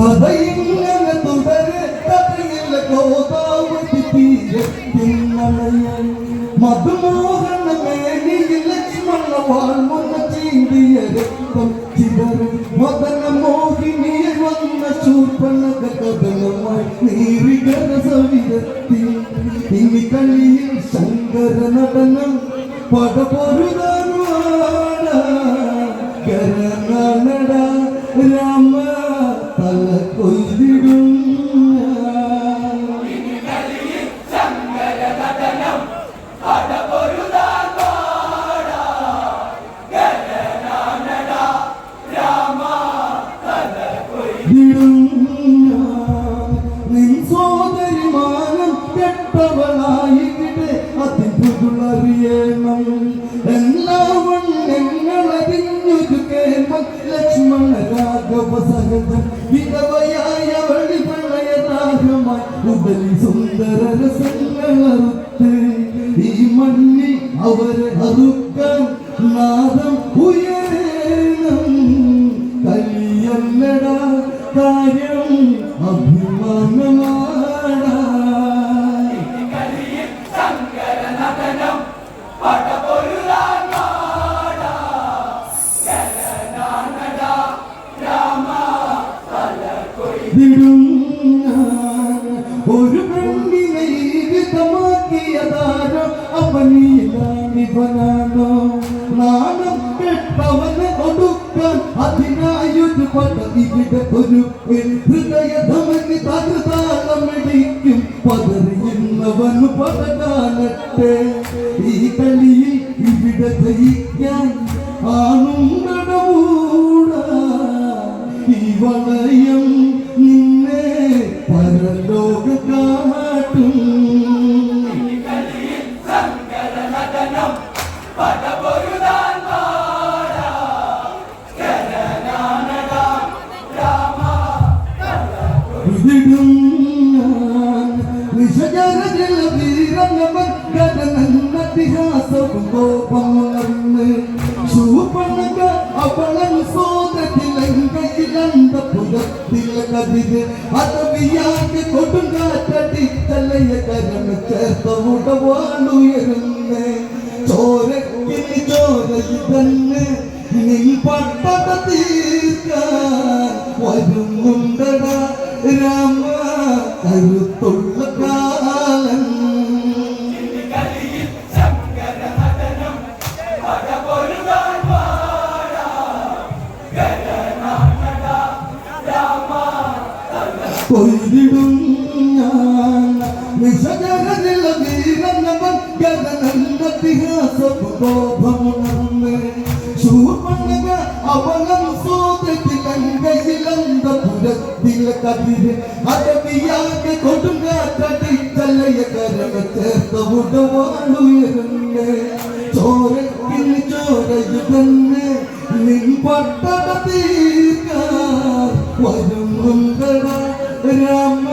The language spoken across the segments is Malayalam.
കഥയിങ്ങനെ തുടരെ കഥയില്ല ഗോദാവരി തീരത്തിന്നണയാൻ മധുമോഹന മേനിയിൽ ലക്ഷ്മണ വാഴ്മുന്ന ചീന്തിയ രക്തം ചിതറി മദന മോഹിനിയിൽ വന്ന ശൂർപ്പണക കഥനമായി നീറികര സവിധത്തിൽ ഇനി കളിയിൽ ശങ്കര നടനം കരനട രാമ സഹജം വിധവയായ വഴി പ്രളയദാഹമായി ഉപരി സുന്ദര ഒരു പെണ്ണിനെ വിധമാക്കിയ താരം അവനിലാണിവനാണോ നാണം കെട്ടവനെ ഒടുക്കാൻ അതിനായൊരു പദ്ധതി ഇവിടെ ഒരു ഹൃദയ ധമനി തകൃതാളമിടിക്കും പതറിയുന്നവന് പതകാലട്ടെ. ഈ കളിയിൽ ഇവിടെ ജയിക്കാൻ ആണും നടവൂടാ. ഈ നിന്നെ Saranda കതിര് അതവിയാക്ക് കൊടുങ്കാറ്റടി തലയ കരമ ചേർത്ത ഉടവാളുയരുന്നേ ചോരക്കിനി ചോരയിൽ തന്നെ നിൻ പട്ടത തീർക്കാൻ വരുന്നുണ്ടട രാമ. കരുത്തുള്ള കൊയ്തിടും ഞാൻ നിശജരനില വീരനവൻ ഗഗനന്നതിഹാസവും കോപമുണർന്ന് ശൂർപ്പണക അവനം സോദത്തിലങ്കയിലന്ത പുരത്തില കതിര് അടവിയാകെ കൊടുങ്കാറ്റടി തലയ കരമ ചേർത്ത ഉടവാളുയരുന്നേ ചോരക്കിൽ ചോരയുതന്നെ നിൻ പട്ടട തീർക്കാൻ വരുന്നുണ്ടട രാമ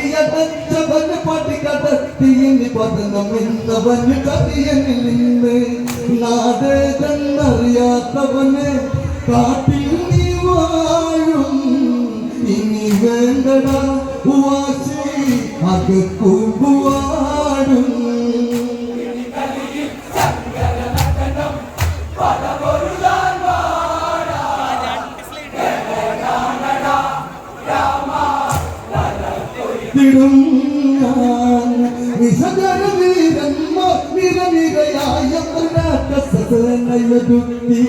പടിയടച്ചവന് പടി കടത്തിയിനി പതനം എന്നവന് കതിയനിൽ നിന്ന് നാടകന്നറിയാത്തവന് കാട്ടിൽ നീ വാഴും. ഇനി വേണ്ടട വാശി അകക്കുവാടും തിടും ഞാൻ നിശജന വീരന്മാർ നിരനിരയായ സേനയടുത്തി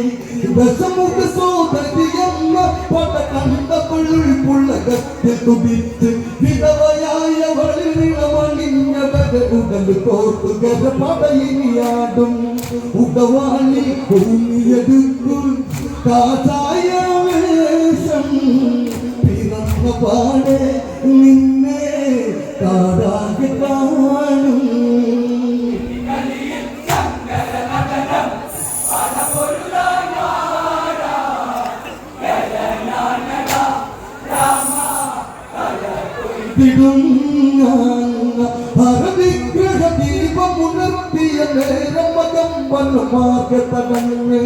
ദശമുഖ സോദരിയമ്മ പട കണ്ടപ്പോൾ പുള്ളകത്തിൽ തുടിച്ച് വിധവയായ വളിനിളമണിഞ്ഞവരെ ഉടൽ കോട്ടുകര പടയിനിയാടും ഉടവാളി ഭൂമിയെടുക്കും കാസായ വേഷം. പിറന്ന പാടെ വനമാകത്തടങ്ങ്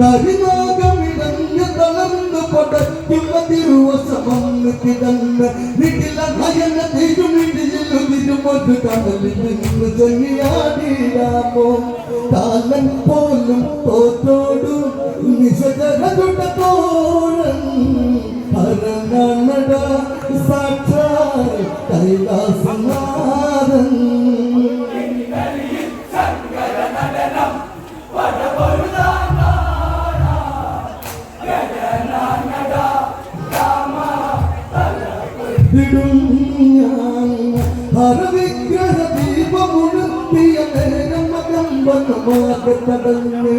കരിനാഗമിടഞ്ഞ തളർന്നു പടയ്ക്കുന്ന തിരുവസമന്ന് കിടന്ന് വീട്ടില നയന തിരുമിടിയിലു തിരുമൊരു കടലിൽ നിന്ന് ചെന്നിയാടിയാമോ കാലൻ പോലും തോറ്റോടും നിശജരുടെ തോഴൻ ഹരണനട സാക്ഷാൽ കൈലാസനാഥൻ. വനമാകത്തടങ്ങ്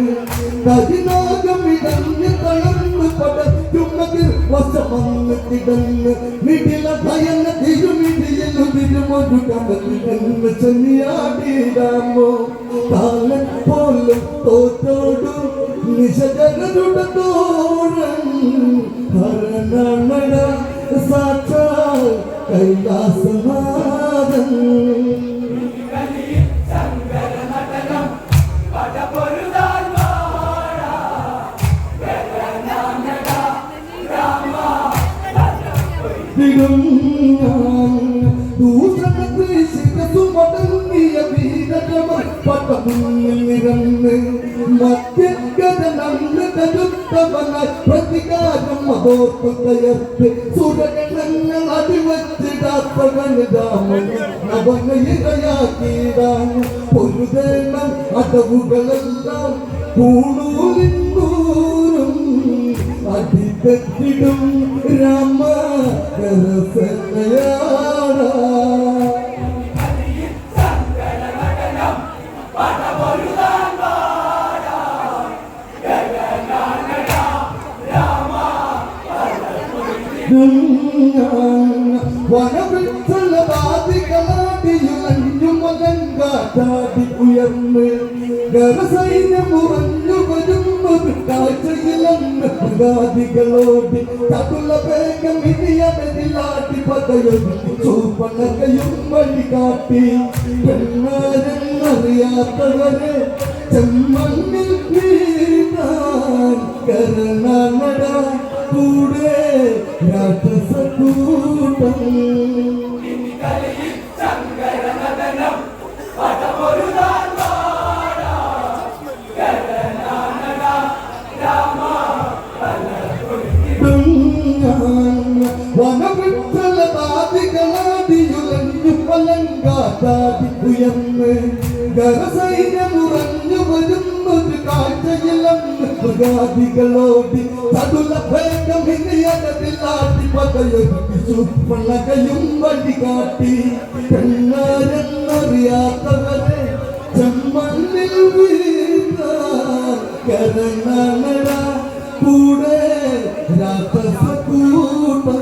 കരിനാഗമിടഞ്ഞ് തളർന്ന് പടയ്ക്കുന്നതിൽ വശമന്ന് കിടന്ന് മിടില ഭയന്ന തിരുമിടിയലു തിരുമൊരു കടലിടന്ന് ചെന്നിയാടിയിടാമോ കാലൻ പോലും തോറ്റോടും നിശജനരുടെ തോഴൻ ഹരണമട സാക്ഷാൽ കൈലാസനാഥൻ പ്രതികാരം മഹോത്തു കയർത്ത് സുരഗണങ്ങൾ അടിവച്ചിടാത്തവൻ രാമൻ നവനയിരയാക്കിയിടാൻ പൊരുതേണം അടവുകളെല്ലാം പൂണൂലിന്നൂരും അടിപെട്ടിടും രാമ കരസനയാടാ വനവൃക്ഷലവാദികളാടിയുലഞ്ഞുമലങ്കാറ്റാടി ഉയർന്ന് ഗർസൈന്യമുറഞ്ഞു വരുന്നൊരു മൃഗാദികളോട് തതുല വേഗം ഇനിയതിലാട്ടി പതയൊരുക്കി ചൂപ്പണകയും വഴി കാട്ടി പെണ്ണാരെന്നറിയാത്തവരെ ചെമ്മണ്ണിൽ വീണാൻ കരണനട കൂടെ രാക്ഷസക്കൂട്ടം വനവൃക്ഷലതാദികളാദിയുലഞ്ഞു പലങ്കാറ്റാടി ഉയർന്ന് ഗരസൈന്യമുറഞ്ഞു വരുന്നൊരു കാഴ്ചയിലന്ന് മൃഗാദികളോടി തടുല ഭേദം ഇനിയതിലാട്ടി പകയൊരുക്കി സുപ്പണകയും വഴികാട്ടി പെണ്ണാരെന്നറിയാത്തവരെ ചെമ്മണ്ണിൽ വീണാൻ കരണനട കൂടെ രാക്ഷസക്കൂട്ടം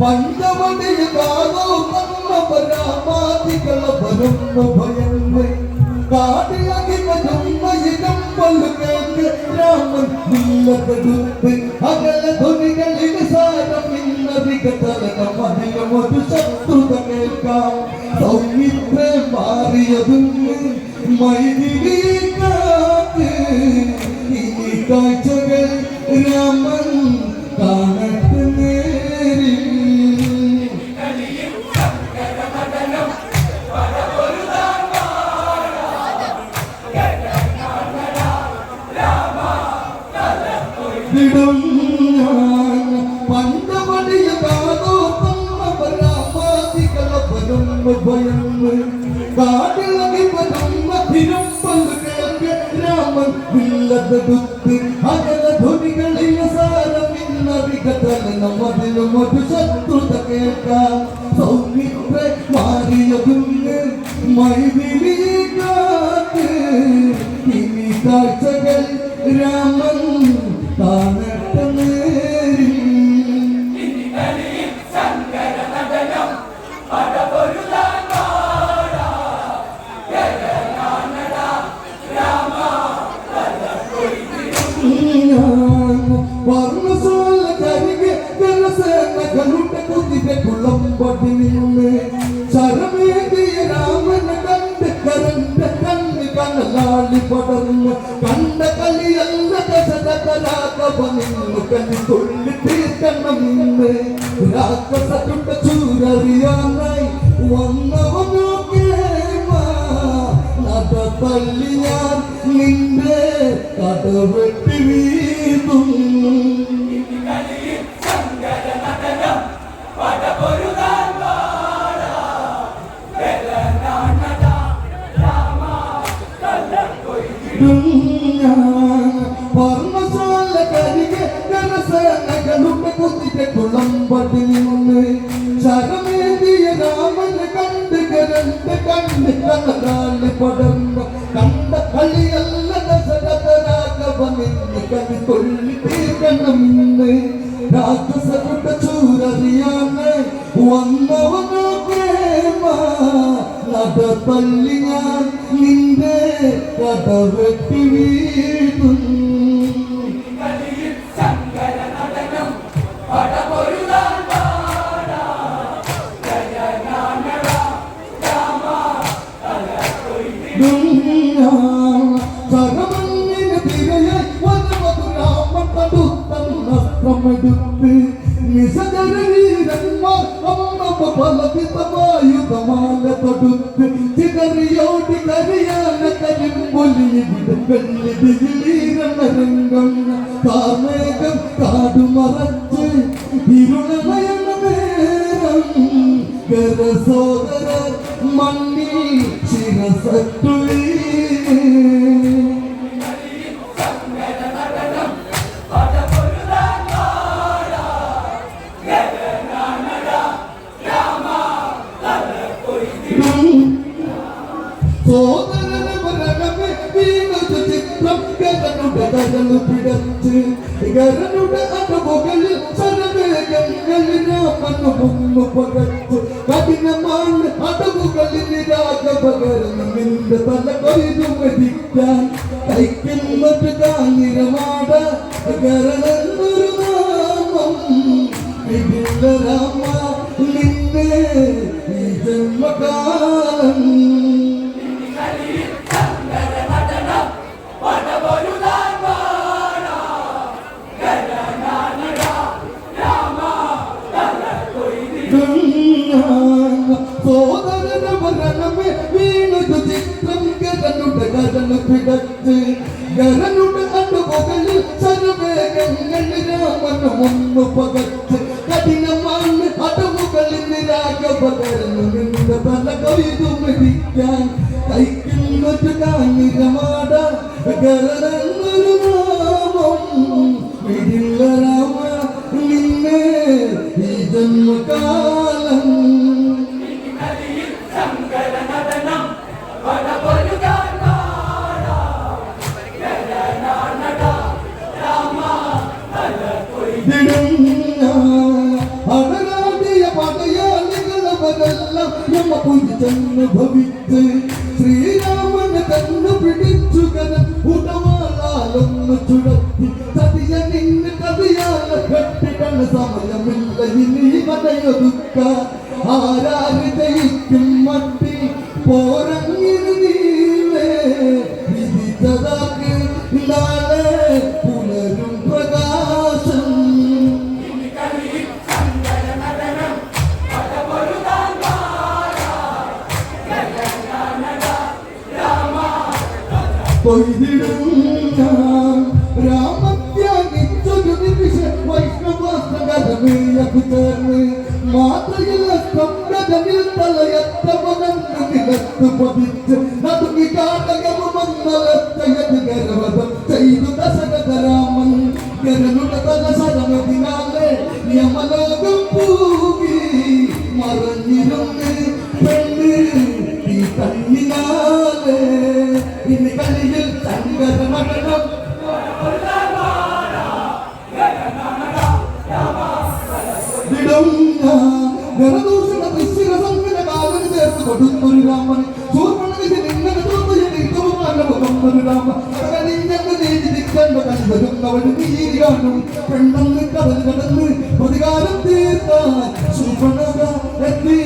പഞ്ചവടിയിൽ കാതോ കണ്ണ പരാമാതികള เป็นเธอไม่ต้องขอ രാമൻ വില്ലതെടുത്ത് അകല ധ്വനികളിൽ സാരമിന്ന വികത ചലനം അതിലും ഒരു ശത്രുത കേൾക്കാം സൗമിത്രേ മാറിയ കുഞ്ഞ് മൈതിരികാത്ത് നിന്ന് കണ്ണി തുള്ളി തീർക്കണം നിന്ന് രാക്ഷസ ചുട്ട ചൂരറിയാനായി വന്നവനൊക്കെ നട തള്ളി ഞാൻ നിന്റെ കഥ വെട്ടി വീതും പർമ്മശാല കുളമ്പടി നിന്ന് ശരമേന്തിയ രാമനെ കണ്ട് കരണ്ട് കണ്ട് കനലാളി പടർന്നു കണ്ട കളിയല്ല ദശരഥരാഘവ നിന്ന് കവി കൊള്ളി തീർക്കണം ഇന്ന്. രാക്ഷസകുട്ട ചൂരറിയാന് വന്നവനോ പ്രേമ. നട തള്ളി ഞാൻ നിന്റെ കഥ വെട്ടി വെള്ളിതിയിലീരണരംഗം കാർമേഘം കാടുമറച്ച് ഇരുളമയണ നേരം ഗരസോദര മണ്ണി ശിരസത്തുളി കരളു പിടച്ച് ഗരനുടെ അടവുകളിൽ സരവേഗങ്ങളിൽ രാമനു മുന്നു പകച്ചു കഠിനമാണ് അടവുകളിൽ രാഘവകരന് നിന്റെ തല കൊയ്തു മരിക്കാൻ കൈക്കുന്നൊരു கண்ணு பிடத்து கர പുഞ്ചെന്ന് ഭവിച്ച് ശ്രീരാമന് കണ്ണു പിടിച്ചു കരം ഉടവാളാലൊന്ന് ചുടത്തി സതിയ നിന്ന് കവിയാല കെട്ടിടണ സമയമില്ല. ഇനി കഥയൊതുക്ക ആരാര് ജയിക്കും മട്ടി ഗർവതം ചെയ്തു ദശരഥരാമൻ ഗരനുടെ തല ശരമതിനാലെ യമലോകം പൂകി മറഞ്ഞിരുന്ന് പെണ്ണ് ഈ കണ്ണിനാലെ ഇനി കളിയിൽ വിടുന്ന ഗണദൂഷണ ദൃശ്യക സംഘന കാലം ചേർത്ത് കൊടുത്തൊരു രാമൻ സൂർപ്പണവിധി നിന്നക തോന്നൊരു രാമ കടലിഞ്ഞങ്ങ് നീതി നിൽക്കേണ്ട കണ്ടുവരുന്നവന് നീതി കാണും പെണ്ണെന്ന് കടൽ കടന്ന് പ്രതികാരം തീർത്താൻ സൂർപ്പണക എത്തി